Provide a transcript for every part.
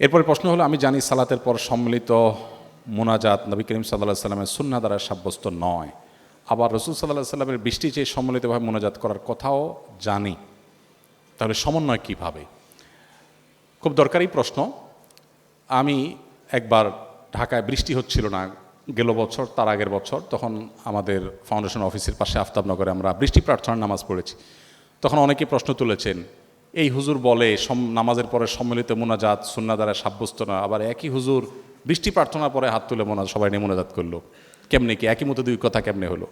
এরপরে প্রশ্ন হলো, আমি জানি সালাতের পর সম্মিলিত মোনাজাত নবী করিম সাল্লাহ সাল্লামের সুন্না দ্বারা সাব্যস্ত নয়। আবার রসুল সাল্লাহ সাল্লামের বৃষ্টি চেয়ে সম্মিলিতভাবে মোনাজাত করার কথাও জানি। তাহলে সমন্বয় কীভাবে? খুব দরকারি প্রশ্ন। আমি একবার ঢাকায় বৃষ্টি হচ্ছিল না, গেল বছর, তার আগের বছর, তখন আমাদের ফাউন্ডেশন অফিসের পাশে আফতাবনগরে আমরা বৃষ্টি প্রার্থনার নামাজ পড়েছি। তখন অনেকে প্রশ্ন তুলেছেন এই হুজুর বলে নামাজের পরে সম্মিলিত মোনাজাত সুন্না দ্বারা সাব্যস্ত না। আবার একই হুজুর বৃষ্টি প্রার্থনা পরে হাত তুলে মোনা সবাই নিয়ে মোনাজাত করল। কেমনে কি? একই মতো দুই কথা কেমনে হলো?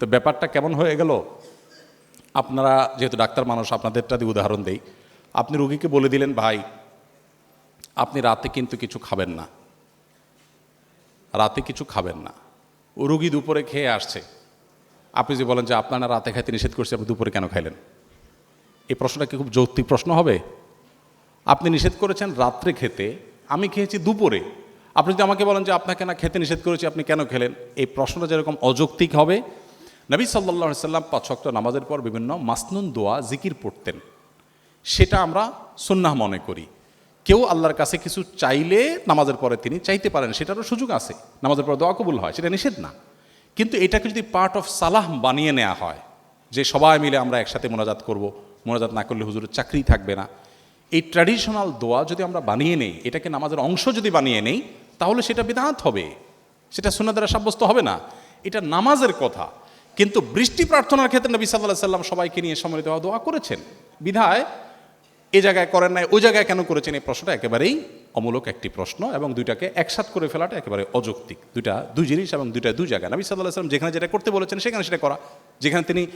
তো ব্যাপারটা কেমন হয়ে গেল? আপনারা যেহেতু ডাক্তার মানুষ, আপনাদেরটা দিয়ে উদাহরণ দেই। আপনি রুগীকে বলে দিলেন, ভাই, আপনি রাতে কিন্তু কিছু খাবেন না। রাতে কিছু খাবেন না। ও রুগী দুপুরে খেয়ে আসছে। আপনি যে বলেন যে, আপনারা রাতে খাইতে নিষেধ করছে, আপনি দুপুরে কেন খাইলেন? এই প্রশ্নটা কি খুব যৌক্তিক প্রশ্ন হবে? আপনি নিষেধ করেছেন রাত্রে খেতে, আমি খেয়েছি দুপুরে। আপনি যদি আমাকে বলেন যে আপনাকে না খেতে নিষেধ করেছি, আপনি কেন খেলেন? এই প্রশ্নটা যেরকম অযৌক্তিক হবে, নবী সাল্লাহ সাল্লাম পাঁচ ওয়াক্ত নামাজের পর বিভিন্ন মাসনুন দোয়া, জিকির পড়তেন। সেটা আমরা সুন্নাহ মনে করি। কেউ আল্লাহর কাছে কিছু চাইলে নামাজের পরে তিনি চাইতে পারেন, সেটারও সুযোগ আছে। নামাজের পরে দোয়া কবুল হয়, সেটা নিষেধ না। কিন্তু এটাকে যদি পার্ট অফ সালাহ বানিয়ে নেওয়া হয়, যে সবাই মিলে আমরা একসাথে মোনাজাত করব মোনাজাত না করলে হুজুরের চাকরি থাকবে না। এই ট্র্যাডিশনাল দোয়া যদি আমরা বানিয়ে নেই, এটাকে নামাজের অংশ যদি বানিয়ে নেই, তাহলে সেটা বিধাত হবে। সেটা সোনা দ্বারা সাব্যস্ত হবে না। এটা নামাজের কথা। কিন্তু বৃষ্টি প্রার্থনার ক্ষেত্রে নবী সাল্লাহ সাল্লাম সবাইকে নিয়ে সম্মিলিত হওয়া দোয়া করেছেন। বিধায় এ জায়গায় করেন নাই ওই জায়গায় কেন করেছেন, এই প্রশ্নটা একেবারেই অমূলক একটি প্রশ্ন এবং দুইটাকে একসাথ করে ফেলাটা একেবারে অযৌক্তিক। দুইটা, দুই জিনিস এবং দুইটা দুই জায়গা। নবী সাল্লাহ সাল্লাম যেখানে যেটা করতে বলেছেন সেখানে সেটা করা। যেখানে তিনি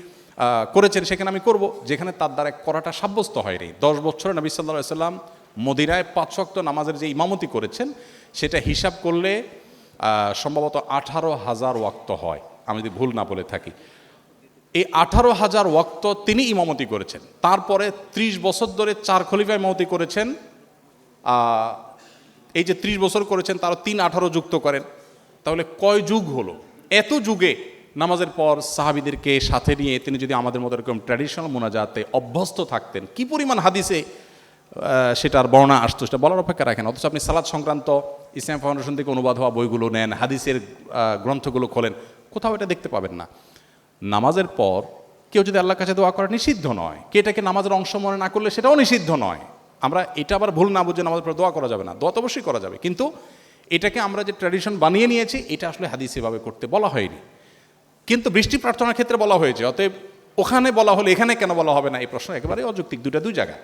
করেছেন সেখানে আমি করব। যেখানে তার দ্বারা করাটা সাব্যস্ত হয়নি। দশ বছরে নবী সাল্লাহ সাল্লাম মদিনায় পাঁচ শক্ত নামাজের যে ইমামতি করেছেন, সেটা হিসাব করলে সম্ভবত আঠারো হাজার ওয়াক্ত হয়। আমি যদি ভুল না বলে থাকি। এই আঠারো হাজার ওয়াক্ত তিনি ইমামতি করেছেন। তারপরে ত্রিশ বছর ধরে চার খলিফা ইমামতি করেছেন এই যে ত্রিশ বছর করেছেন, তারও তিন আঠারো যুক্ত করেন। তাহলে কয় যুগ হলো? এত যুগে নামাজের পর সাহাবিদেরকে সাথে নিয়ে তিনি যদি আমাদের মতো এরকম ট্র্যাডিশনাল মোনাজাতে অভ্যস্ত থাকতেন, কি পরিমাণ হাদিসে সেটার বর্ণনা আসতো? সেটা বলার অপেক্ষা রাখেন। অথচ আপনি সালাদ সংক্রান্ত ইসলাম ফাউন্ডেশন থেকে অনুবাদ হওয়া বইগুলো নেন, হাদিসের গ্রন্থগুলো খোলেন, কোথাও এটা দেখতে পাবেন না। নামাজের পর কেউ যদি আল্লাহর কাছে দোয়া করা নিষিদ্ধ নয়, কে এটাকে নামাজের অংশ মনে না করলে সেটাও নিষিদ্ধ নয়। আমরা এটা আবার ভুল না বুঝে আমাদের দোয়া করা যাবে না। দোয়া তো অবশ্যই করা যাবে। কিন্তু এটাকে আমরা যে ট্র্যাডিশন বানিয়ে নিয়েছি, এটা আসলে হাদিস এভাবে করতে বলা হয়নি। কিন্তু বৃষ্টি প্রার্থনার ক্ষেত্রে বলা হয়েছে, অতএব ওখানে বলা হলে এখানে কেন বলা হবে না, এই প্রশ্ন একেবারে অযৌক্তিক দুটা দুই জায়গা